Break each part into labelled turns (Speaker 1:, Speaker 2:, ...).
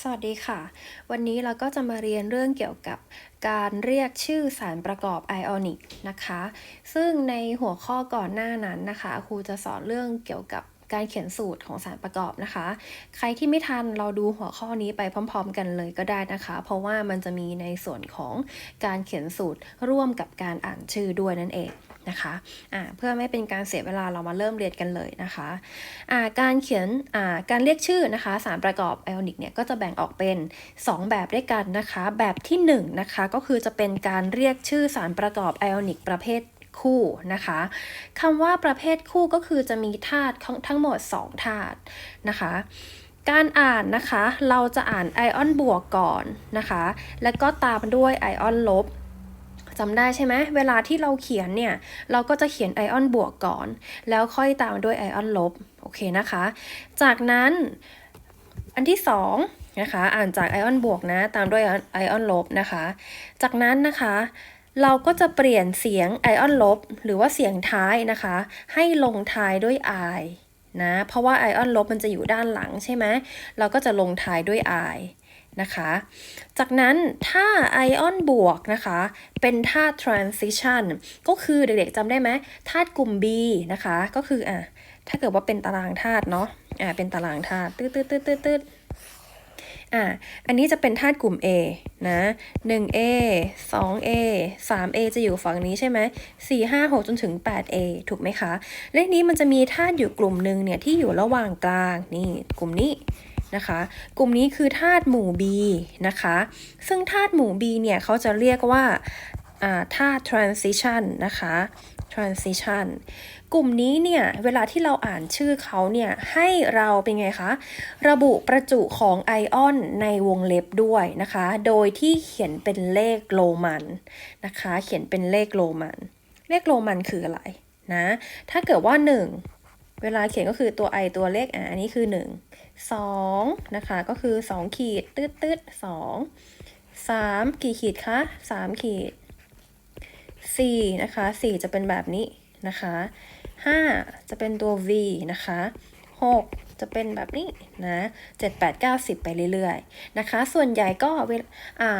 Speaker 1: สวัสดีค่ะ วันนี้เราก็จะมาเรียนเรื่องเกี่ยวกับการเรียกชื่อสารประกอบไอออนิกนะคะ ซึ่งในหัวข้อก่อนหน้านั้นนะคะครูจะสอนเรื่องเกี่ยวกับการเขียนสูตรของสารประกอบนะคะ ใครที่ไม่ทันเราดูหัวข้อนี้ไปพร้อม ๆ กันเลยก็ได้นะคะ เพราะว่ามันจะมีในส่วนของการเขียนสูตรร่วมกับการอ่านชื่อด้วยนั่นเอง นะคะะเพื่อไม่เป็นการเสียเวลาเรามาเริ่มเรียนกันเลยนะคะะการเขียนการเรียกชื่อนะคะสารประกอบไอออนิกเนี่ยก็จะแบ่งออกเป็น 2 แบบด้วยกันนะคะ แบบที่1นนะคะก็คือจะเป็นการเรียกชื่อสารประกอบไอออนิกประเภทคู่นะคะคำว่าประเภทคู่ก็คือจะมีธาตุทั้งหมด 2ธาตุนะคะการอ่านนะคะ เราจะอ่านไอออนบวกก่อนนะคะ แล้วก็ตามด้วยไอออนลบ จำได้ใช่ไหมเวลาที่เราเขียนเนี่ย เราก็จะเขียนไอออนบวกก่อน แล้วค่อยตามด้วยไอออนลบ โอเคนะคะ จากนั้นอันที่2นะคะ อ่านจากไอออนบวกนะ ตามด้วยไอออนลบนะคะ จากนั้นนะคะเราก็จะเปลี่ยนเสียงไอออนลบ หรือว่าเสียงท้ายนะคะ ให้ลงท้ายด้วย i นะ เพราะว่าไอออนลบมันจะอยู่ด้านหลังใช่ไหม เราก็จะลงท้ายด้วย i นะคะ จากนั้นถ้าไอออนบวกนะคะ เป็นธาตุ transition ก็คือเด็กๆจำได้ไหมธาตุกลุ่ม B นะคะ ก็คืออะถ้าเกิดว่าเป็นตารางธาตุเนาะอะเป็นตารางธาตุตืดตืดตืดตืดตืดอ่าอันนี้จะเป็นธาตุกลุ่ม A นะ 1A 2A 3A จะอยู่ฝั่งนี้ใช่ไหม4 5 6 จนถึง 8A ถูกไหมคะ เลขนี้มันจะมีธาตุอยู่กลุ่มหนึ่งเนี่ยที่อยู่ระหว่างกลาง นี่กลุ่มนี้ นะคะ กลุ่มนี้คือธาตุหมู่ B นะคะ ซึ่งธาตุหมู่ B เนี่ยเขาจะเรียกว่าธาตุ transition นะคะ transition กลุ่มนี้เนี่ย เวลาที่เราอ่านชื่อเขาเนี่ย ให้เราเป็นไงคะ ระบุประจุของไอออนในวงเล็บด้วยนะคะ โดยที่เขียนเป็นเลขโรมันนะคะ เขียนเป็นเลขโรมัน เลขโรมันคืออะไรนะ ถ้าเกิดว่า 1 เวลาเขียนก็คือตัว i ตัวเลขอะอันนี้คือ 1 2 นะคะ ก็คือ 2 ขีดตืดตืดสองสามกี่ขีดคะ3ขีด4นะคะ4จะเป็นแบบนี้นะคะ5จะเป็นตัว v นะคะ6จะเป็นแบบนี้นะ7 8 9 10ไปเรื่อยๆนะคะ ส่วนใหญ่ก็เวลา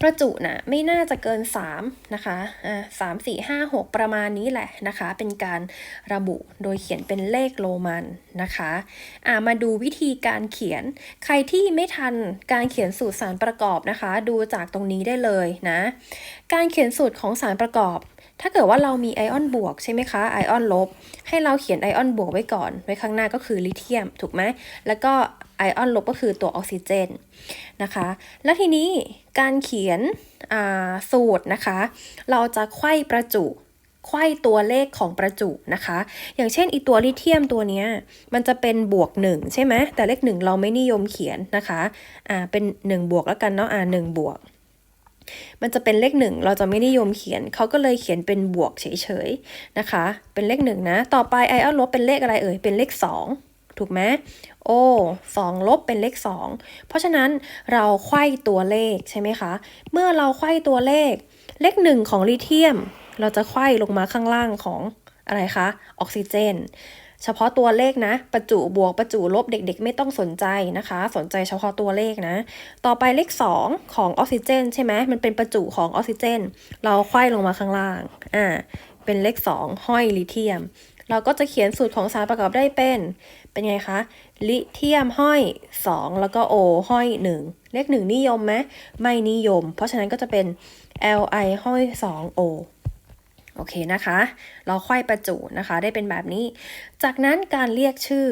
Speaker 1: ประจุนะไม่น่าจะเกิน 3 นะคะอ่าสามสี่ห้าหกประมาณนี้แหละนะคะ เป็นการระบุโดยเขียนเป็นเลขโรมันนะคะอ่ามาดูวิธีการเขียน ใครที่ไม่ทันการเขียนสูตรสารประกอบนะคะ ดูจากตรงนี้ได้เลยนะ การเขียนสูตรของสารประกอบ ถ้าเกิดว่าเรามีไอออนบวกใช่ไหมคะ ไอออนลบ ให้เราเขียนไอออนบวกไว้ก่อน ไว้ข้างหน้าก็คือลิเธียม ถูกไหม แล้วก็ไอออนลบก็คือตัวออกซิเจนนะคะ แล้วทีนี้การเขียนสูตรนะคะ เราจะไขว้ประจุไขว้ตัวเลขของประจุนะคะ อย่างเช่นอีตัวลิเธียมตัวนี้มันจะเป็นบวกหนึ่งใช่ไหม แต่เลขหนึ่งเราไม่นิยมเขียนนะคะ อ่า เป็นหนึ่งบวกแล้วกันเนาะ อ่าหนึ่งบวก มันจะเป็นเลขหนึ่งเราจะไม่นิยมเขียน เขาก็เลยเขียนเป็นบวกเฉยๆนะคะ เป็นเลขหนึ่งนะ ต่อไปไอออนลบเป็นเลขอะไรเอ่ย เป็นเลขสองถูกไหมโอ้สองลบเป็นเลขสองเพราะฉะนั้นเราไขว้ตัวเลขใช่ไหมคะ เมื่อเราไขว้ตัวเลข เลขหนึ่งของลิเธียม เราจะไขว้ลงมาข้างล่างของอะไรคะ ออกซิเจน เฉพาะตัวเลขนะ ประจุบวกประจุลบเด็กๆ ไม่ต้องสนใจนะคะ สนใจเฉพาะตัวเลขนะ ต่อไปเลข 2 ของออกซิเจนใช่ไหมมันเป็นประจุของออกซิเจน เราควยลงมาข้างล่าง อ่า เป็นเลข 2 ห้อยลิเธียม เราก็จะเขียนสูตรของสารประกอบได้เป็น เป็นไงคะ ลิเธียมห้อย 2 แล้วก็โอห้อย 1 เลข 1 นิยมไหมไม่นิยม เพราะฉะนั้นก็จะเป็น Li ห้อย 2O โอเคนะคะ เราค่อยประจุนะคะ ได้เป็นแบบนี้ จากนั้นการเรียกชื่อ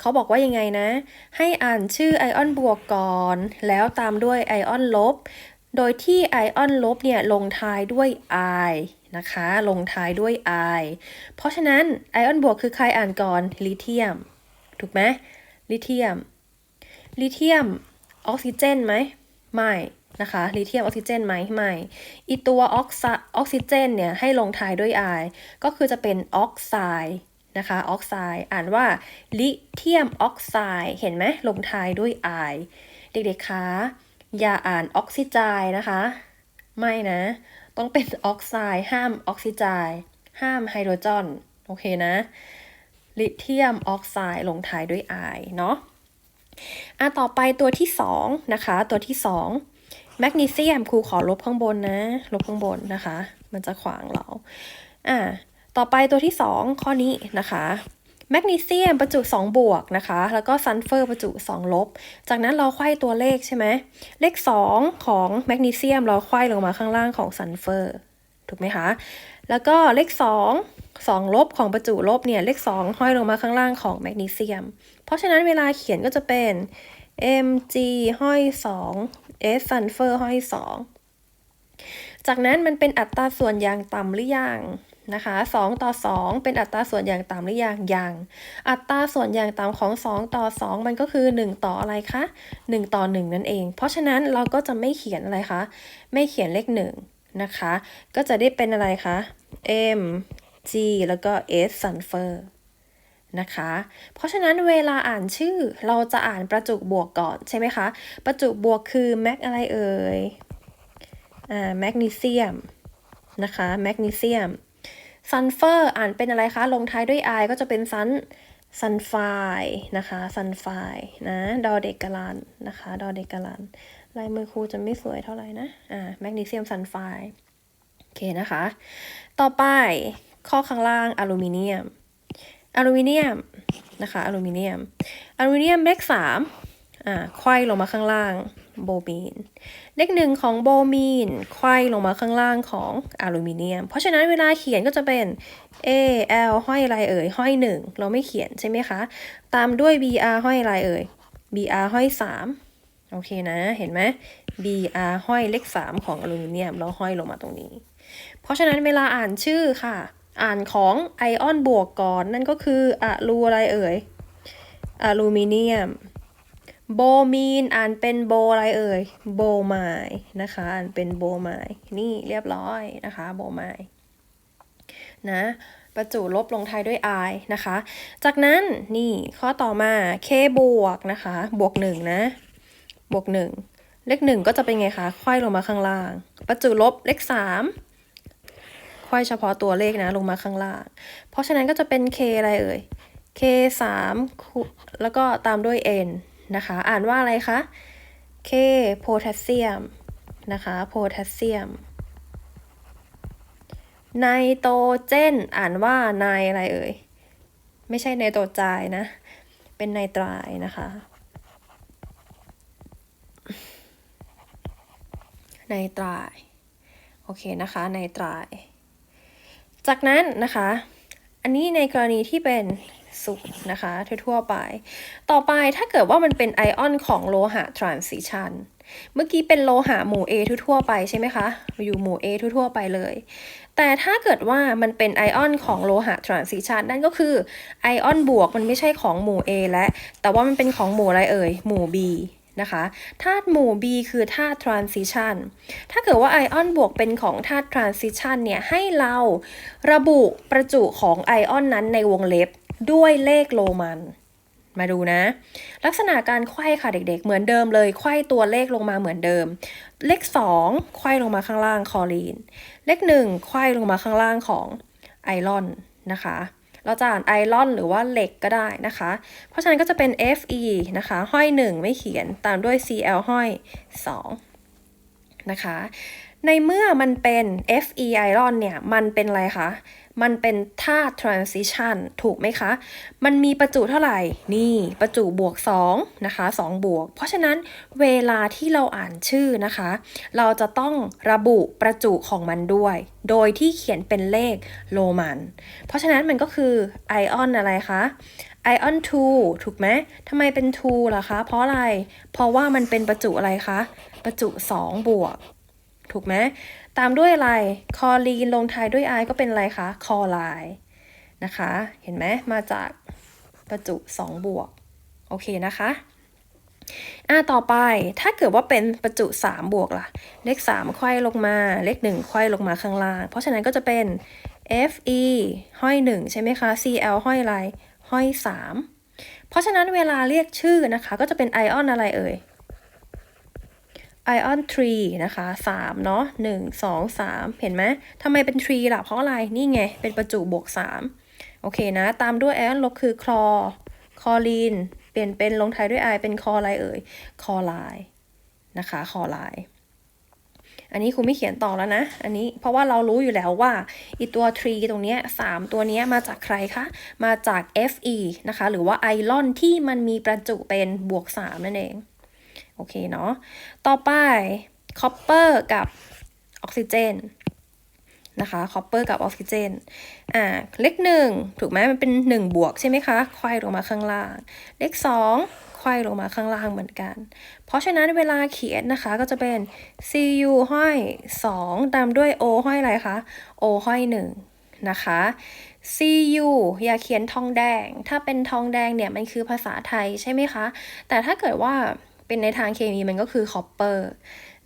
Speaker 1: เขาบอกว่ายังไงนะ ให้อ่านชื่อไอออนบวกก่อน แล้วตามด้วยไอออนลบ โดยที่ไอออนลบเนี่ยลงท้ายด้วย i นะคะ ลงท้ายด้วย i เพราะฉะนั้นไอออนบวกคือใครอ่านก่อนลิเธียม ถูกไหมลิเธียม ลิเธียม ออกซิเจนไหม ไม่ นะคะลิเธียมออกซิเจนไหมไม่อีตัวออกซออกซิเจนเนี่ยให้ลงท้ายด้วย i ก็คือจะเป็นออกไซด์นะคะออกไซด์อ่านว่าลิเธียมออกไซด์เห็นไหมลงท้ายด้วย i เด็กๆคะอย่าอ่านออกซิไจนะคะ ไม่นะ ต้องเป็นออกไซด์ห้ามออกซิไจห้ามไฮโดรจนโอเคนะลิเธียมออกไซด์ลงท้ายด้วย i เนาะอะต่อไปตัวที่สองนะคะตัวที่สอง แมกนีเซียมครูขอลบข้างบนนะ ลบข้างบนนะคะ มันจะขวางเรา อะต่อไปตัวที่สองข้อนี้นะคะแมกนีเซียมประจุ 2 บวกนะคะ แล้วก็ซัลเฟอร์ประจุ 2 ลบ จากนั้นเราไขว้ตัวเลขใช่ไหม เลข 2 ของแมกนีเซียมเราไขว้ลงมาข้างล่างของซัลเฟอร์ ถูกไหมคะ แล้วก็เลข 2 2 ลบของประจุลบเนี่ย เลข 2 ห้อยลงมาข้างล่างของแมกนีเซียม เพราะฉะนั้นเวลาเขียนก็จะเป็น Mg ห้อย 2 S ซัลเฟอร์ห้อย2จากนั้นมันเป็นอัตราส่วนอย่างต่ำหรือยังนะคะ2ต่อ 2 เป็นอัตราส่วนอย่างต่ำหรือยังยัง อัตราส่วนอย่างต่ำของ 2 ต่อ 2 มันก็คือ 1 ต่ออะไรคะ 1 ต่อ 1 นั่นเอง เพราะฉะนั้นเราก็จะไม่เขียนอะไรคะ ไม่เขียนเลข1นะคะ ก็จะได้เป็นอะไรคะ M G แล้วก็ S sulfur นะคะ เพราะฉะนั้นเวลาอ่านชื่อเราจะอ่านประจุบวกก่อนใช่ไหมคะ ประจุบวกคือแมกอะไรเอ่ย อ่า แมกนีเซียมนะคะ แมกนีเซียม ซัลเฟอร์อ่านเป็นอะไรคะ ลงท้ายด้วย i ก็จะเป็นซันซันไฟนะคะ ซันไฟนะ ดอเด็กกาลันนะคะ ดอเด็กกาลัน ลายมือครูจะไม่สวยเท่าไหร่นะ อ่า แมกนีเซียมซันไฟโอเคนะคะ ต่อไปข้อข้างล่างอลูมิเนียม อลูมิเนียมนะคะอลูมิเนียมอลูมิเนียมเลขสามอ่าไขว้ลงมาข้างล่างโบมีนเลขหนึ่งของโบมีนไขว้ลงมาข้างล่างของอลูมิเนียม เพราะฉะนั้นเวลาเขียนก็จะเป็น A L ห้อยอะไรเอ่ยห้อยหนึ่งเราไม่เขียนใช่ไหมคะ ตามด้วย B R ห้อยอะไรเอ่ย B R ห้อยสามโอเคนะ เห็นไหม B R ห้อยเลขสามของอลูมิเนียมแล้วห้อยลงมาตรงนี้ เพราะฉะนั้นเวลาอ่านชื่อค่ะ อ่านของไอออนบวกก่อน นั่นก็คืออะลูอะไรเอ่ยอะลูมิเนียมโบมีนอ่านเป็นโบอะไรเอ่ยโบไมนะคะ อ่านเป็นโบไมนี่เรียบร้อยนะคะโบไมนะประจุลบลงท้ายด้วย i นะคะ จากนั้นนี่ข้อต่อมา k บวกนะคะ บวก1นะ บวก 1 เลข 1 ก็จะเป็นไงคะค่อยลงมาข้างล่าง ประจุลบเลข 3 ค่อยเฉพาะตัวเลขนะลงมาข้างล่าง เพราะฉะนั้นก็จะเป็น k อะไรเอ่ย k 3แล้วก็ตามด้วย n นะคะ อ่านว่าอะไรคะ k โพแทสเซียมนะคะโพแทสเซียมไนโตรเจน อ่านว่าไนอะไรเอ่ย ไม่ใช่ไนโตรไจนะ เป็นไนตรายนะคะไนตราย โอเคนะคะไนตราย จากนั้นนะคะ อันนี้ในกรณีที่เป็นสุกนะคะทั่วๆไป ต่อไปถ้าเกิดว่ามันเป็นไอออนของโลหะ transition เมื่อกี้เป็นโลหะหมู่ A ทั่วๆไปใช่ไหมคะ อยู่หมู่ A ทั่วๆไปเลย แต่ถ้าเกิดว่ามันเป็นไอออนของโลหะ transition นั่นก็คือไอออนบวกมันไม่ใช่ของหมู่ A และ แต่ว่ามันเป็นของหมู่อะไรเอ่ย หมู่ B นะคะธาตุหมู่ B คือธาตุ transition ถ้าเกิดว่าไอออนบวกเป็นของธาตุ transition เนี่ยให้เราระบุประจุของไอออนนั้นในวงเล็บด้วยเลขโรมันมาดูนะ ลักษณะการไขว้ค่ะเด็กๆ เหมือนเดิมเลยไขว้ตัวเลขลงมาเหมือนเดิม เลข 2 ไขว้ลงมาข้างล่างคลอรีน เลข 1 ไขว้ลงมาข้างล่างของไอรอนนะคะ เราจะอ่านไอรอนหรือว่าเหล็กก็ได้นะคะ เพราะฉะนั้นก็จะเป็น Fe นะคะ ห้อย 1 ไม่เขียนตามด้วย Cl ห้อย 2 นะคะ ในเมื่อมันเป็น Fe ไอรอนเนี่ย มันเป็นอะไรคะ มันเป็นธาตุ transition ถูกไหมคะ มันมีประจุเท่าไหร่ นี่ประจุบวก2นะคะ2บวก เพราะฉะนั้นเวลาที่เราอ่านชื่อนะคะ เราจะต้องระบุประจุของมันด้วย โดยที่เขียนเป็นเลขโรมัน เพราะฉะนั้นมันก็คือไอออนอะไรคะไอออน2ถูกไหมทำไมเป็น2ล่ะคะ เพราะอะไร เพราะว่ามันเป็นประจุอะไรคะ ประจุ 2 บวก ถูกไหม ตามด้วยอะไรคอลีนลงท้ายด้วย i ก็เป็นอะไรคะคอไลนะคะ เห็นไหมมาจากประจุ 2 บวก โอเคนะคะอ่าต่อไปถ้าเกิดว่าเป็นประจุ 3 บวกล่ะ เลข 3 ไขว้ลงมา เลข 1 ไขว้ลงมาข้างล่าง เพราะฉะนั้นก็จะเป็น Fe ห้อย 1 ใช่ไหมคะ Cl ห้อยอะไรห้อย 3 เพราะฉะนั้นเวลาเรียกชื่อนะคะ ก็จะเป็นไอออนอะไรเอ่ย ไอออน3นะคะ3เนาะ1 2 3 เห็นไหมทำไมเป็น3ล่ะ เพราะอะไรนี่ไง เป็นประจุบวก 3 โอเคนะ ตามด้วยไอออนลบคือคลอคลอรีน เปลี่ยนเป็นลงท้ายด้วย i เป็นคออะไรเอ่ยคอไลน์นะคะคอไลน์อันนี้ครูไม่เขียนต่อแล้วนะ อันนี้เพราะว่าเรารู้อยู่แล้วว่าอีตัว tree ตรงนี้สามตัวนี้มาจากใครคะ มาจาก Fe นะคะ หรือว่าไอรอนที่มันมีประจุเป็นบวก 3 นั่นเอง โอเคเนาะ ต่อไปคอปเปอร์กับออกซิเจนนะคะคอปเปอร์กับออกซิเจนอ่าเลขหนึ่งถูกไหมมันเป็น 1 บวกใช่ไหมคะควายลงมาข้างล่าง เลข2ควายลงมาข้างล่างเหมือนกัน เพราะฉะนั้นเวลาเขียนนะคะก็จะเป็น cu ห้อย 2 ตามด้วย o ห้อยอะไรคะ o ห้อย 1 นะคะ cu อย่าเขียนทองแดง ถ้าเป็นทองแดงเนี่ยมันคือภาษาไทยใช่ไหมคะ แต่ถ้าเกิดว่า เป็นในทางเคมีมันก็คือคอปเปอร์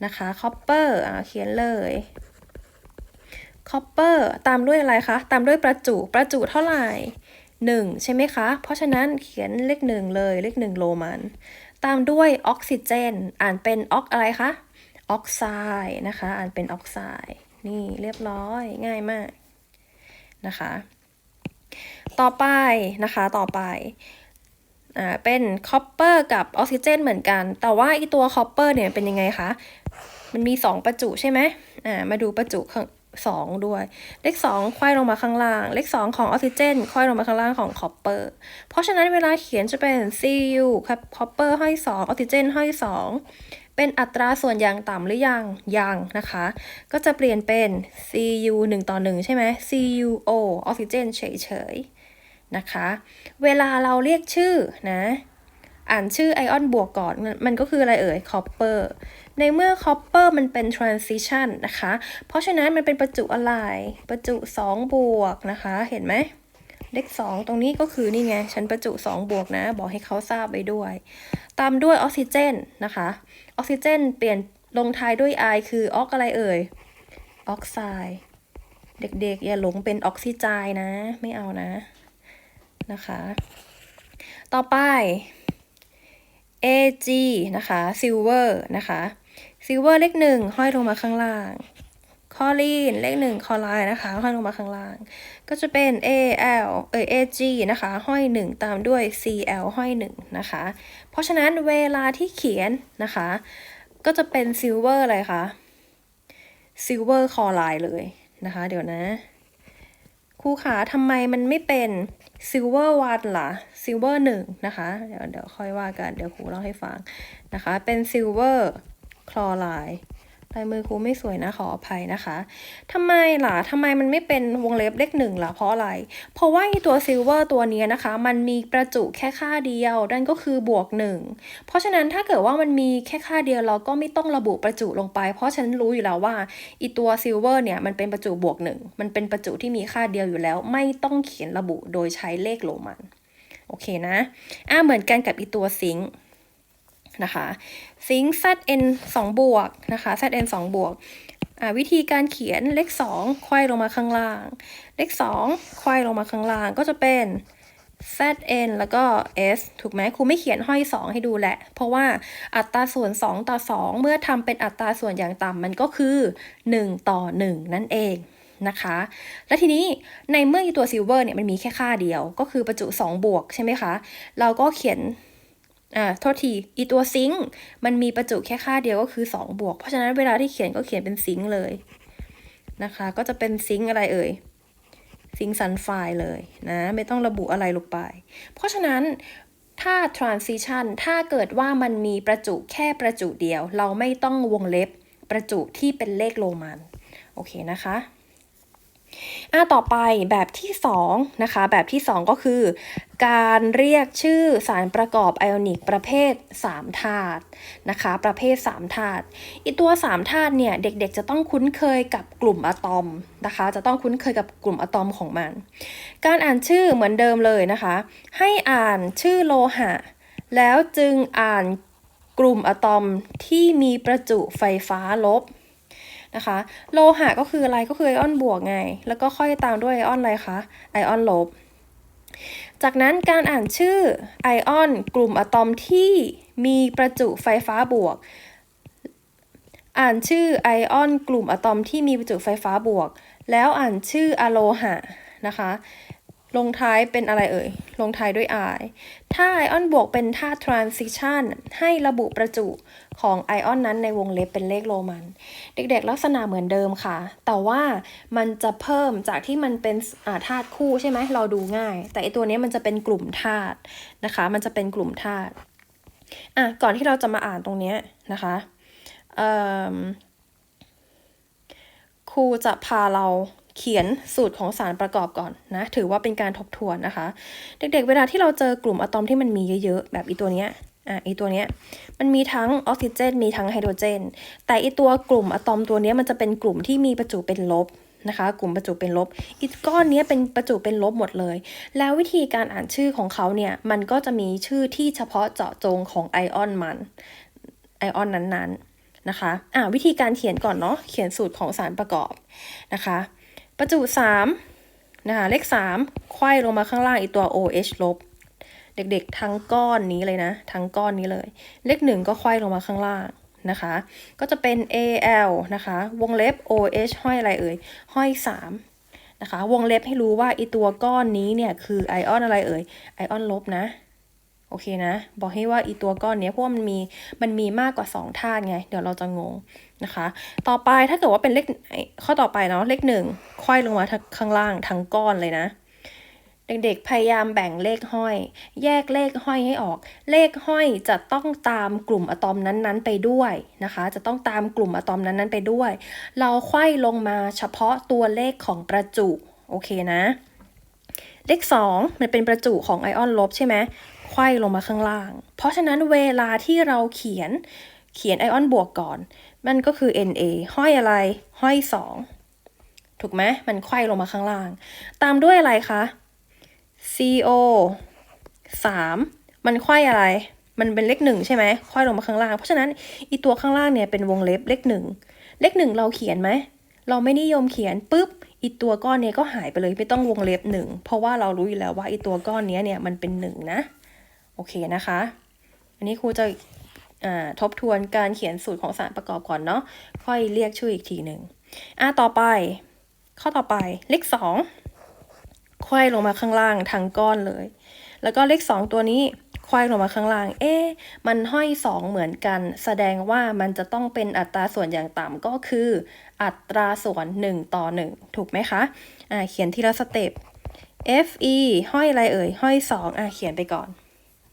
Speaker 1: นะคะคอปเปอร์อ่าเขียนเลยคอปเปอร์ตามด้วยอะไรคะ ตามด้วยประจุ ประจุเท่าไหร่หนึ่งใช่ไหมคะ เพราะฉะนั้นเขียนเลขหนึ่งเลย เลขหนึ่งโรมัน ตามด้วยออกซิเจน อ่านเป็นออกอะไรคะ ออกไซด์นะคะ อ่านเป็นออกไซด์ นี่เรียบร้อย ง่ายมากนะคะ ต่อไปนะคะ ต่อไป อ่าเป็นคอปเปอร์กับออกซิเจนเหมือนกัน แต่ว่าไอตัวคอปเปอร์เนี่ยเป็นยังไงคะ มันมี 2 ประจุใช่ไหมอ่ามาดูประจุข้างสองด้วย เลข2ควายลงมาข้างล่าง เลข 2 ของออกซิเจนควายลงมาข้างล่างของคอปเปอร์ เพราะฉะนั้นเวลาเขียนจะเป็น Cu ครับคอปเปอร์ห้อย2ออกซิเจนห้อย2 เป็นอัตราส่วนอย่างต่ำหรือยังยังนะคะ ก็จะเปลี่ยนเป็น Cu 1 ต่อ 1 ใช่ไหม CuO ออกซิเจนเฉยๆ นะคะ เวลาเราเรียกชื่อนะ อ่านชื่อไอออนบวกก่อน มันก็คืออะไรเอ่ยคอปเปอร์ในเมื่อคอปเปอร์มันเป็น transition นะคะ เพราะฉะนั้นมันเป็นประจุอะไร ประจุ 2 บวกนะคะ เห็นไหมเลข2ตรงนี้ก็คือนี่ไงฉันประจุ 2 บวกนะ บอกให้เขาทราบไปด้วย ตามด้วยออกซิเจนนะคะ ออกซิเจนเปลี่ยนลงท้ายด้วย I คือออกอะไรเอ่ย ออกไซด์ เด็กๆ อย่าหลงเป็นออกซิไจนะ ไม่เอานะ นะคะ ต่อไป Ag นะคะ silver นะคะ silver เลขหนึ่งห้อยลงมาข้างล่างคอลีนเลขหนึ่งคอไลน์นะคะห้อยลงมาข้างล่าง ก็จะเป็น Al เอ่ย Ag นะคะ ห้อยหนึ่งตามด้วย Cl ห้อยหนึ่งนะคะ เพราะฉะนั้นเวลาที่เขียนนะคะ ก็จะเป็น silver อะไรคะ silver คอไลน์เลยนะคะ เดี๋ยวนะครูขาทำไมมันไม่เป็น ซิลเวอร์วันล่ะ silver หนึ่งนะคะ เดี๋ยวเดี๋ยวค่อยว่ากัน เดี๋ยวครูเล่าให้ฟังนะคะ เป็นซิลเวอร์คลอไลน์ายมือครูไม่สวยนะขออภัยนะคะทำไมล่ะทำไมมันไม่เป็นวงเล็บเลขหนึ่งล่ะเพราะอะไร เพราะว่าตัวซิลเวอร์ตัวนี้นะคะ มันมีประจุแค่ค่าเดียวนั่นก็คือบวกหนึ่งเพราะฉะนั้นถ้าเกิดว่ามันมีแค่ค่าเดียวเราก็ไม่ต้องระบุประจุลงไป เพราะฉันรู้อยู่แล้วว่าอีตัวซิลเวอร์เนี่ยมันเป็นประจุบวกหนึ่งมันเป็นประจุที่มีค่าเดียวอยู่แล้ว ไม่ต้องเขียนระบุโดยใช้เลขโรมันโอเคนะอ่าเหมือนกันกับอีตัวซิงค์นะคะ ซิงค์ zn 2 บวกนะคะ zn 2 บวกวิธีการเขียนเลข2ควายลงมาข้างล่าง เลข2ควายลงมาข้างล่างก็จะเป็น zn แล้วก็ s ถูกไหมครูไม่เขียนห้อย 2 ให้ดูแหละ เพราะว่าอัตราส่วน 2 ต่อ 2 เมื่อทำเป็นอัตราส่วนอย่างต่ำมันก็คือ 1 ต่อ 1 นั่นเองนะคะ และทีนี้ในเมื่อตัวซิลเวอร์เนี่ยมันมีแค่ค่าเดียว ก็คือประจุ 2 บวกใช่ไหมคะ เราก็เขียน อ่าโทษทีอีตัวซิงค์มันมีประจุแค่ค่าเดียวก็คือ 2 บวก เพราะฉะนั้นเวลาที่เขียนก็เขียนเป็นซิงค์เลยนะคะ ก็จะเป็นซิงค์อะไรเอ่ยซิงค์ซันไฟเลยนะไม่ต้องระบุอะไรลงไป เพราะฉะนั้นถ้า transition ถ้าเกิดว่ามันมีประจุแค่ประจุเดียว เราไม่ต้องวงเล็บประจุที่เป็นเลขโรมัน โอเคนะคะ อ่าต่อไปแบบที่2นะคะแบบที่ 2 ก็คือ การเรียกชื่อสารประกอบไอออนิกประเภท 3 ธาตุนะคะประเภท 3 ธาตุอีตัว 3 ธาตุเนี่ยเด็กๆ จะต้องคุ้นเคยกับกลุ่มอะตอมนะคะ จะต้องคุ้นเคยกับกลุ่มอะตอมของมัน การอ่านชื่อเหมือนเดิมเลยนะคะ ให้อ่านชื่อโลหะ แล้วจึงอ่านกลุ่มอะตอมที่มีประจุไฟฟ้าลบ นะคะ โลหะก็คืออะไรก็คือไอออนบวกไง แล้วก็ค่อยตามด้วยไอออนอะไรคะ ไอออนลบ จากนั้นการอ่านชื่อไอออน กลุ่มอะตอมที่มีประจุไฟฟ้าบวก อ่านชื่อไอออน กลุ่มอะตอมที่มีประจุไฟฟ้าบวก แล้วอ่านชื่ออะโลหะนะคะ ลงท้ายเป็นอะไรเอ่ย ลงท้ายด้วย i ถ้าไอออนบวกเป็นท่า transition ให้ระบุประจุของไอออนนั้นในวงเล็บเป็นเลขโรมัน เด็กๆลักษณะเหมือนเดิมค่ะ แต่ว่ามันจะเพิ่มจากที่มันเป็นธาตุคู่ใช่ไหมเราดูง่าย แต่ไอตัวนี้มันจะเป็นกลุ่มธาตุนะคะ มันจะเป็นกลุ่มธาตุอะก่อนที่เราจะมาอ่านตรงนี้นะคะครูจะพาเรา เขียนสูตรของสารประกอบก่อนนะ ถือว่าเป็นการทบทวนนะคะ เด็กๆ เวลาที่เราเจอกลุ่มอะตอมที่มันมีเยอะๆ แบบอีตัวเนี้ยอะอีตัวเนี้ยมันมีทั้งออกซิเจน มีทั้งไฮโดรเจน แต่อีตัวกลุ่มอะตอมตัวเนี้ยมันจะเป็นกลุ่มที่มีประจุเป็นลบนะคะ กลุ่มประจุเป็นลบ อีกก้อนนี้เป็นประจุเป็นลบหมดเลย แล้ววิธีการอ่านชื่อของเขาเนี่ย มันก็จะมีชื่อที่เฉพาะเจาะจงของไอออนมัน ไอออนนั้นๆนะคะ อ่าวิธีการเขียนก่อนเนาะ เขียนสูตรของสารประกอบนะคะ ประจุ3นะคะเลข3ไขว้ลงมาข้างล่างอีตัว OH ลบ เด็กๆทั้งก้อนนี้เลยนะ ทั้งก้อนนี้เลย เลข 1 ก็ไขว้ลงมาข้างล่างนะคะ ก็จะเป็น Al นะคะ วงเล็บ OH ห้อยอะไรเอ่ย ห้อย 3 นะคะ วงเล็บให้รู้ว่าอีตัวก้อนนี้เนี่ยคือไอออนอะไรเอ่ย ไอออนลบนะ โอเคนะ บอกให้ว่าอีตัวก้อนเนี้ยเพราะว่ามันมีมันมีมากกว่า 2 ธาตุไง เดี๋ยวเราจะงงนะคะ ต่อไปถ้าเกิดว่าเป็นเลขข้อต่อไปเนาะเลขหนึ่งไขว้ลงมาข้างล่างทั้งก้อนเลยนะ เด็กๆพยายามแบ่งเลขห้อย แยกเลขห้อยให้ออก เลขห้อยจะต้องตามกลุ่มอะตอมนั้นๆ ไปด้วยนะคะ จะต้องตามกลุ่มอะตอมนั้นๆ ไปด้วย เราไขว้ลงมาเฉพาะตัวเลขของประจุโอเคนะ เลข 2 มันเป็นประจุของไอออนลบใช่ไหม ไขว้ลงมาข้างล่าง เพราะฉะนั้นเวลาที่เราเขียนเขียนไอออนบวกก่อน มันก็คือ Na ห้อยอะไร ห้อย 2 ถูกไหมมันไขว้ลงมาข้างล่าง ตามด้วยอะไรคะ CO 3 มันไขว้อะไร มันเป็นเลขหนึ่งใช่ไหมไขว้ลงมาข้างล่าง เพราะฉะนั้นอีตัวข้างล่างเนี่ยเป็นวงเล็บเลขหนึ่งเลขหนึ่งเราเขียนไหม เราไม่นิยมเขียนปุ๊บอีตัวก้อนเนี้ยก็หายไปเลยไม่ต้องวงเล็บหนึ่งเพราะว่าเรารู้อยู่แล้วว่าอีตัวก้อนเนี้ยเนี่ยมันเป็นหนึ่งนะ โอเคนะคะ อันนี้ครูจะทบทวนการเขียนสูตรของสารประกอบก่อนเนาะ ค่อยเรียกชื่ออีกทีหนึ่งอะต่อไป ข้อต่อไปเลขสองไขว้ลงมาข้างล่างทั้งก้อนเลย แล้วก็เลขสองตัวนี้ไขว้ลงมาข้างล่าง เอ๊ะมันห้อยสองเหมือนกัน แสดงว่ามันจะต้องเป็นอัตราส่วนอย่างต่ำก็คือ อัตราส่วน 1 ต่อ 1 ถูกไหมคะ อ่า เขียนทีละสเต็ป Fe ห้อยอะไรเอ่ย ห้อย2อ่าเขียนไปก่อน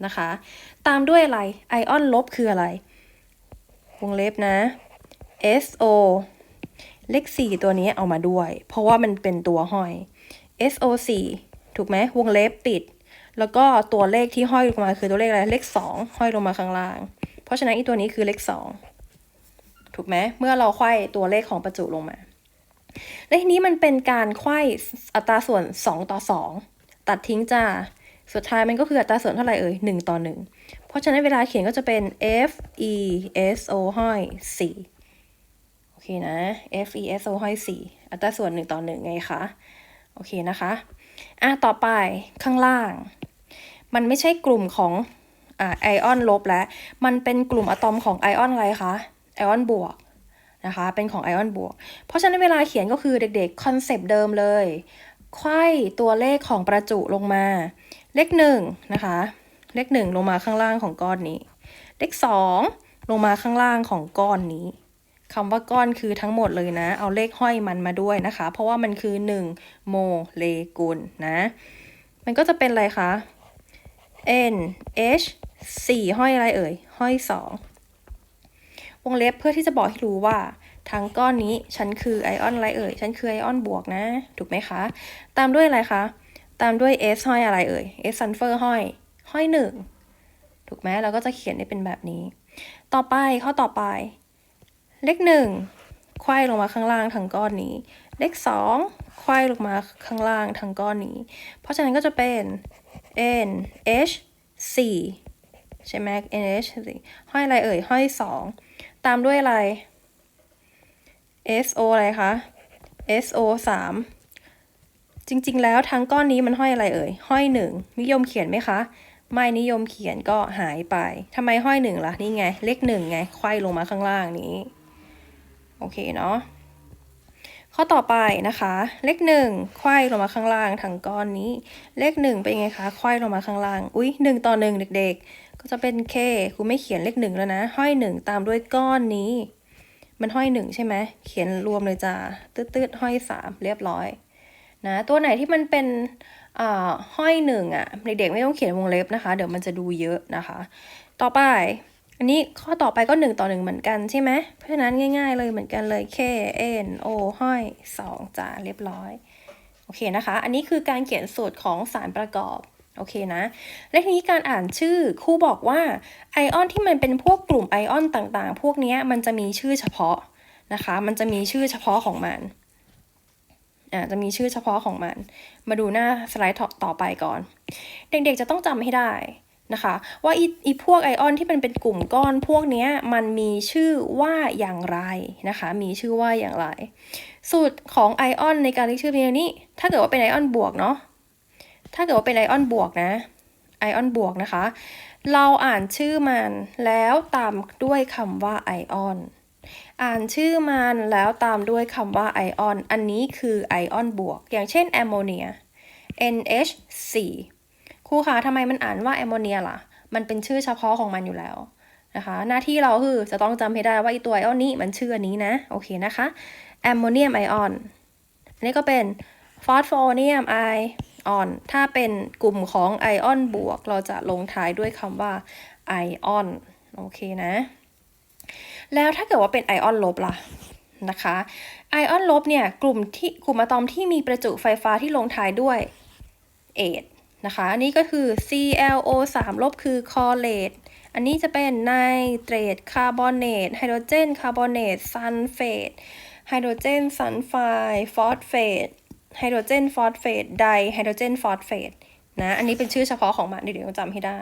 Speaker 1: นะคะ ตามด้วยอะไรไอออนลบคืออะไร วงเล็บนะ SO เลข 4 ตัวนี้เอามาด้วย เพราะว่ามันเป็นตัวห้อย SO4 ถูกไหมวงเล็บปิด แล้วก็ตัวเลขที่ห้อยลงมาคือตัวเลขอะไร เลข 2 ห้อยลงมาข้างล่าง เพราะฉะนั้นอีตัวนี้คือเลข 2 ถูกไหมเมื่อเราไขว้ตัวเลขของประจุลงมาและทีนี้มันเป็นการไขว้อัตราส่วน 2 ต่อ 2 ตัดทิ้งจ้า สุดท้ายมันก็คืออัตราส่วนเท่าไหร่เอ่ย1ต่อ 1 เพราะฉะนั้นเวลาเขียนก็จะเป็น F E S O ห้อย4โอเคนะ F E S O ห้อย4อัตราส่วน 1 ต่อ 1 ไงคะ โอเคนะคะ อะ ต่อไปข้างล่าง มันไม่ใช่กลุ่มของอ่าไอออนลบแล้ว มันเป็นกลุ่มอะตอมของไอออนอะไรคะ ไอออนบวกนะคะ เป็นของไอออนบวก เพราะฉะนั้นเวลาเขียนก็คือเด็กๆคอนเซปต์เดิมเลยไขว้ตัวเลขของประจุลงมา เลขหนึ่งนะคะ เลขหนึ่งลงมาข้างล่างของก้อนนี้ เลขสองลงมาข้างล่างของก้อนนี้คำว่าก้อนคือทั้งหมดเลยนะ เอาเลขห้อยมันมาด้วยนะคะ เพราะว่ามันคือ 1 โมเลกุลนะ มันก็จะเป็นอะไรคะ N H 4 ห้อยอะไรเอ่ย ห้อย 2 วงเล็บเพื่อที่จะบอกให้รู้ว่า ทั้งก้อนนี้ฉันคือไอออนอะไรเอ่ย ฉันคือไอออนบวกนะ ถูกไหมคะ ตามด้วยอะไรคะ ตามด้วย S ห้อยอะไรเอ่ย S ซัลเฟอร์ห้อย ห้อยหนึ่งถูกไหมเราก็จะเขียนได้เป็นแบบนี้ ต่อไปข้อต่อไป เลขหนึ่งไขว้ลงมาข้างล่างทั้งก้อนนี้ เลขสองไขว้ลงมาข้างล่างทั้งก้อนนี้ เพราะฉะนั้นก็จะเป็น N H 4ใช่ไหม N H 4ห้อยอะไรเอ่ย ห้อยสองตามด้วยอะไร S O อะไรคะ S O 3 จริง ๆ แล้วทั้งก้อนนี้มันห้อยอะไรเอ่ย ห้อยหนึ่งนิยมเขียนไหมคะ ไม่นิยมเขียนก็หายไปทำไมห้อยหนึ่งล่ะ นี่ไง เลขหนึ่งไงไขว้ลงมาข้างล่างนี้ โอเคเนาะ ข้อต่อไปนะคะ เลขหนึ่งไขว้ลงมาข้างล่างทั้งก้อนนี้ เลขหนึ่งเป็นไงคะไขว้ลงมาข้างล่าง อุ้ยหนึ่งต่อหนึ่งเด็ก ๆ ก็จะเป็น k ครูไม่เขียนเลขหนึ่งแล้วนะ ห้อยหนึ่งตามด้วยก้อนนี้ มันห้อยหนึ่งใช่ไหมเขียนรวมเลยจ้าตืดๆห้อยสามเรียบร้อย นะตัวไหนที่มันเป็นห้อยหนึ่งอะเด็กๆไม่ต้องเขียนวงเล็บนะคะ เดี๋ยวมันจะดูเยอะนะคะ ต่อไป อันนี้ข้อต่อไปก็หนึ่งต่อหนึ่งเหมือนกันใช่ไหมเพราะฉะนั้นง่าย ๆ เลยเหมือนกันเลย k n o ห้อยสองจ้าเรียบร้อยโอเคนะคะ อันนี้คือการเขียนสูตรของสารประกอบโอเคนะ และทีนี้การอ่านชื่อครูบอกว่าไอออนที่มันเป็นพวกกลุ่มไอออนต่างๆ พวกนี้มันจะมีชื่อเฉพาะนะคะ มันจะมีชื่อเฉพาะของมัน อ่าจะมีชื่อเฉพาะของมัน มาดูหน้าสไลด์ต่อไปก่อน เด็กๆจะต้องจำให้ได้นะคะ ว่าอีพวกไอออนที่มันเป็นกลุ่มก้อนพวกนี้มันมีชื่อว่าอย่างไรนะคะ มีชื่อว่าอย่างไร สูตรของไอออนในการเรียกชื่อเรียงนี้ ถ้าเกิดว่าเป็นไอออนบวกเนาะถ้าเกิดว่าเป็นไอออนบวกนะไอออนบวกนะคะ เราอ่านชื่อมันแล้วตามด้วยคำว่าไอออน อ่านชื่อมันแล้วตามด้วยคำว่าไอออน อันนี้คือไอออนบวก อย่างเช่นแอมโมเนีย NH4 ครูคะทำไมมันอ่านว่าแอมโมเนียล่ะ มันเป็นชื่อเฉพาะของมันอยู่แล้วนะคะ หน้าที่เราคือจะต้องจำให้ได้ว่าไอตัวไอออนนี้มันชื่ออันนี้นะ โอเคนะคะแอมโมเนียมไอออน อันนี้ก็เป็นฟอสโฟเนียมไอออน ถ้าเป็นกลุ่มของไอออนบวก เราจะลงท้ายด้วยคำว่าไอออน โอเคนะ แล้วถ้าเกิดว่าเป็นไอออนลบล่ะนะคะไอออนลบเนี่ยกลุ่มที่กลุ่มอะตอมที่มีประจุไฟฟ้าที่ลงท้ายด้วยเอทนะคะอันนี้ก็คือ ClO 3ลบคือคอเลตอันนี้จะเป็นไนเตรตคาร์บอเนตไฮโดรเจนคาร์บอเนตซัลเฟตไฮโดรเจนซัลไฟด์ฟอสเฟตไฮโดรเจนฟอสเฟตไดไฮโดรเจนฟอสเฟตนะอันนี้เป็นชื่อเฉพาะของมันเดี๋ยวจำให้ได้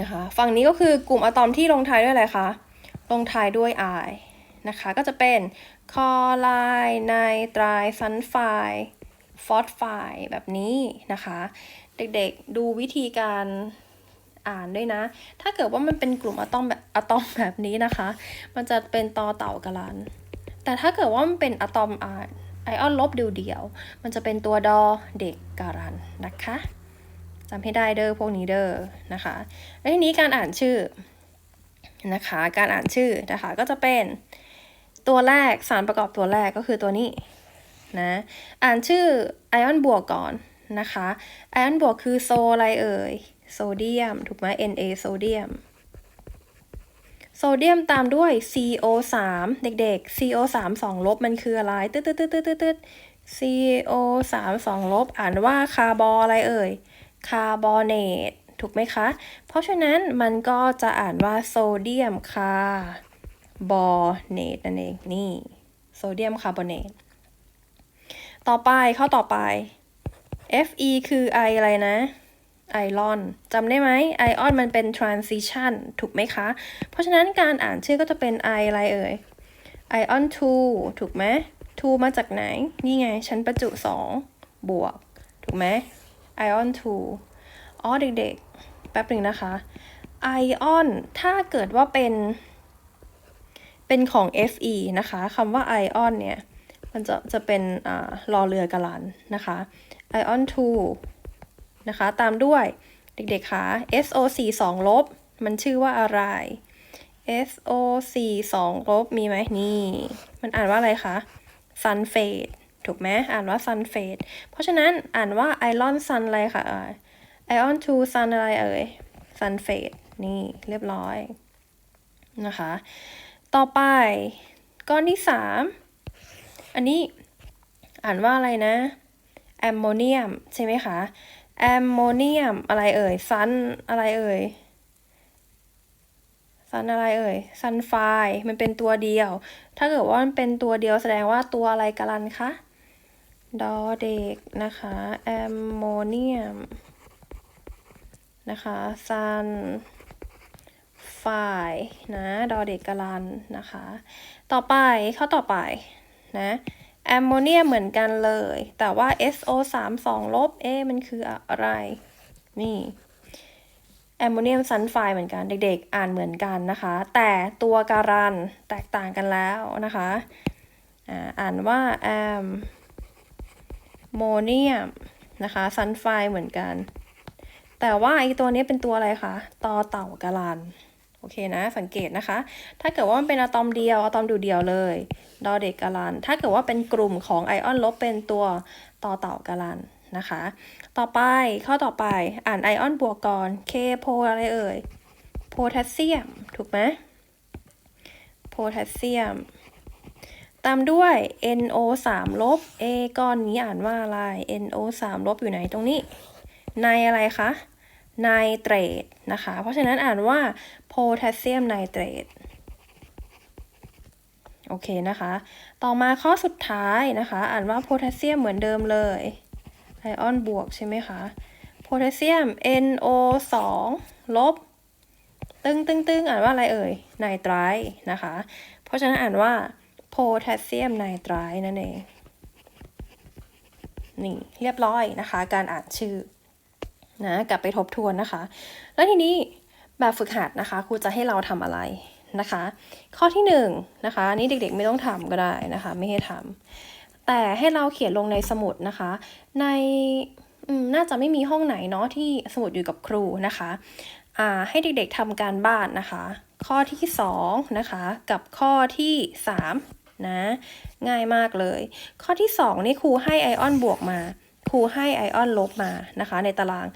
Speaker 1: นะคะ ฝั่งนี้ก็คือกลุ่มอะตอมที่ลงท้ายด้วยอะไรคะ ลงท้ายด้วย I นะคะ ก็จะเป็นคอไลไนไตรซัลไฟฟอสไฟแบบนี้นะคะ เด็กๆดูวิธีการอ่านด้วยนะ ถ้าเกิดว่ามันเป็นกลุ่มอะตอมแบบอะตอมแบบนี้นะคะ มันจะเป็นตอเต่ากะลัน แต่ถ้าเกิดว่ามันเป็นอะตอมไอออนลบเดียวๆ มันจะเป็นตัวดอเด็กการันนะคะ จำให้ได้เด้อพวกนี้เด้อนะคะและทีนี้การอ่านชื่อนะคะการอ่านชื่อนะคะก็จะเป็นตัวแรกสารประกอบตัวแรกก็คือตัวนี้นะอ่านชื่อไอออนบวกก่อนนะคะไอออนบวกคือโซอะไรเอ่ยโซเดียมถูกไหม Na โซเดียมโซเดียมตามด้วย CO3 เด็กๆ CO3 2ลบมันคืออะไร ตึ๊ดตึ๊ดตึ๊ดตึ๊ดตึ๊ด CO3 2ลบอ่านว่าคาร์บออะไรเอ่ย คาร์บอเนตถูกไหมคะ เพราะฉะนั้นมันก็จะอ่านว่าโซเดียมคาร์บอเนตนั่นเองนี่โซเดียมคาร์บอเนตต่อไปข้าต่อไป Fe คือไออะไรนะไอรอนจำได้ไหมไอออนมันเป็น transition ถูกไหมคะ เพราะฉะนั้นการอ่านชื่อก็จะเป็นไออะไรเอ่ยไอออน2ถูกไหม2มาจากไหน นี่ไงชั้นประจุ 2 บวก ถูกไหม ไอออน2อ๋อเด็กๆ แป๊บหนึ่งนะคะไอออนถ้าเกิดว่าเป็น เป็นของ Fe นะคะคำว่าไอออนเนี่ย มันจะจะเป็นอ่ารอเรือกะลันนะคะไอออน2นะคะ ตามด้วยเด็กๆคะ SO4 2ลบ มันชื่อว่าอะไร SO4 2ลบมีไหมนี่ มันอ่านว่าอะไรคะซันเฟต ถูกไหมอ่านว่าซันเฟตเพราะฉะนั้นอ่านว่าไอรอนซันอะไรคะไอออน2ซันอะไรเอ่ยซันเฟตนี่เรียบร้อยนะคะ ต่อไปก้อนที่3อันนี้อ่านว่าอะไรนะแอมโมเนียมใช่ไหมคะแอมโมเนียมอะไรเอ่ยซันอะไรเอ่ยซันอะไรเอ่ยซันไฟมันเป็นตัวเดียว ถ้าเกิดว่ามันเป็นตัวเดียวแสดงว่าตัวอะไรกรันคะ ดอเด็กนะคะแอมโมเนียมนะคะซันไฟนะดอเด็กกรันนะคะ ต่อไปเข้าต่อไปนะแอมโมเนียมเหมือนกันเลย แต่ว่า SO 3 2ลบเอมันคืออะไร นี่แอมโมเนียมซัลไฟเหมือนกันเด็กๆ อ่านเหมือนกันนะคะ แต่ตัวการันแตกต่างกันแล้วนะคะ อ่าอ่านว่าแอม โมเนียมนะคะซันไฟเหมือนกัน แต่ว่าไอตัวนี้เป็นตัวอะไรคะตอเต่ากาลันโอเคนะ สังเกตนะคะ ถ้าเกิดว่ามันเป็นอะตอมเดียวอะตอมดูเดียวเลยดอเด็กกาลัน ถ้าเกิดว่าเป็นกลุ่มของไอออนลบเป็นตัวตอเต่ากาลันนะคะ ต่อไปข้อต่อไปอ่านไอออนบวกก่อน K โพอะไรเอ่ยโพแทสเซียม ถูกไหมโพแทสเซียม ตามด้วย NO 3ลบ A ก้อนนี้อ่านว่าอะไร NO 3ลบอยู่ไหนตรงนี้ ในอะไรคะ ไนเตรตนะคะ เพราะฉะนั้นอ่านว่าโพแทสเซียมไนเตรตโอเคนะคะ ต่อมาข้อสุดท้ายนะคะ อ่านว่าโพแทสเซียมเหมือนเดิมเลยไอออนบวกใช่ไหมคะ โพแทสเซียม NO 2ลบ ตึงตึงตึงอ่านว่าอะไรเอ่ย ไนไตรท์นะคะ เพราะฉะนั้นอ่านว่า โพแทสเซียมไนไตรท์นั่นเอง นี่เรียบร้อยนะคะ การอ่านชื่อนะกลับไปทบทวนนะคะ แล้วทีนี้แบบฝึกหัดนะคะครูจะให้เราทำอะไรนะคะ ข้อที่หนึ่งนะคะนนี่เด็กๆไม่ต้องทำก็ได้นะคะ ไม่ให้ทำแต่ให้เราเขียนลงในสมุดนะคะ ในอืมน่าจะไม่มีห้องไหนเนาะที่สมุดอยู่กับครูนะคะอ่าให้เด็กๆทำการบ้านนะคะ ข้อที่สองนะคะกับข้อที่สาม นะ ง่ายมากเลย ข้อที่สองนี่ครูให้ไอออนบวกมาครูให้ไอออนลบมานะคะ ในตาราง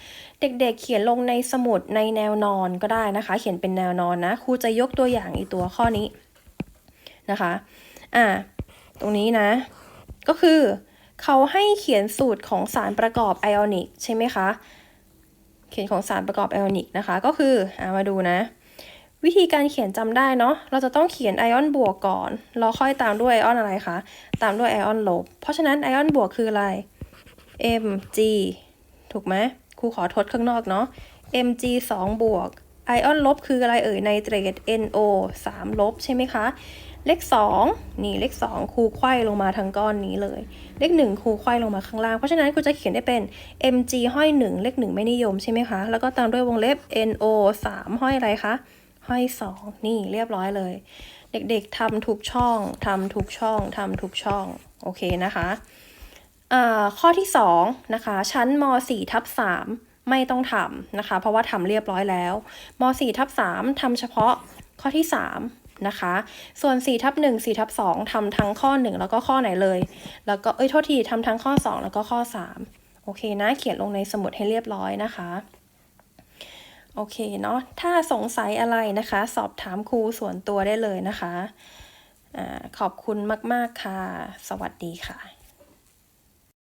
Speaker 1: เด็กๆ เขียนลงในสมุดในแนวนอนก็ได้นะคะ เขียนเป็นแนวนอนนะครูจะยกตัวอย่างอีตัวข้อนี้นะคะอ่าตรงนี้นะ ก็คือเขาให้เขียนสูตรของสารประกอบไอออนิกใช่ไหมคะ เขียนของสารประกอบไอออนิกนะคะ ก็คืออามาดูนะ วิธีการเขียนจำได้เนาะ เราจะต้องเขียนไอออนบวกก่อนแล้วค่อยตามด้วยไอออนอะไรคะ ตามด้วยไอออนลบ เพราะฉะนั้นไอออนบวกคืออะไร mg ถูกไหมครูขอทดข้างนอกเนาะ mg 2บวก ไอออนลบคืออะไรเอ่ยไนเตรต no 3ลบใช่ไหมคะ เลข 2 นี่เลข 2ครูไขว้ลงมาทั้งก้อนนี้เลย เลข 1ครูไขว้ลงมาข้างล่าง เพราะฉะนั้นครูจะเขียนได้เป็น mg ห้อย1เลข 1 ไม่นิยมใช่ไหมคะ แล้วก็ตามด้วยวงเล็บ no 3ห้อยอะไรคะ ห้อย2นี่เรียบร้อยเลย เด็กๆทำทุกช่องทำทุกช่องทำทุกช่องโอเคนะคะข้อที่2นะคะชั้นม 4 ทับ3ไม่ต้องทำนะคะ เพราะว่าทำเรียบร้อยแล้วม 4 ทับ3ทำเฉพาะข้อที่3นะคะ ส่วน4ทับ1 4ทับ2ทำทั้งข้อ 1 แล้วก็ข้อไหนเลย แล้วก็เอ้ยโทษทีทำทั้งข้อ 2 แล้วก็ข้อ 3 โอเคนะ เขียนลงในสมุดให้เรียบร้อยนะคะ โอเคเนาะถ้าสงสัยอะไรนะคะ สอบถามครูส่วนตัวได้เลยนะคะอะขอบคุณมาก ๆ ค่ะ สวัสดีค่ะ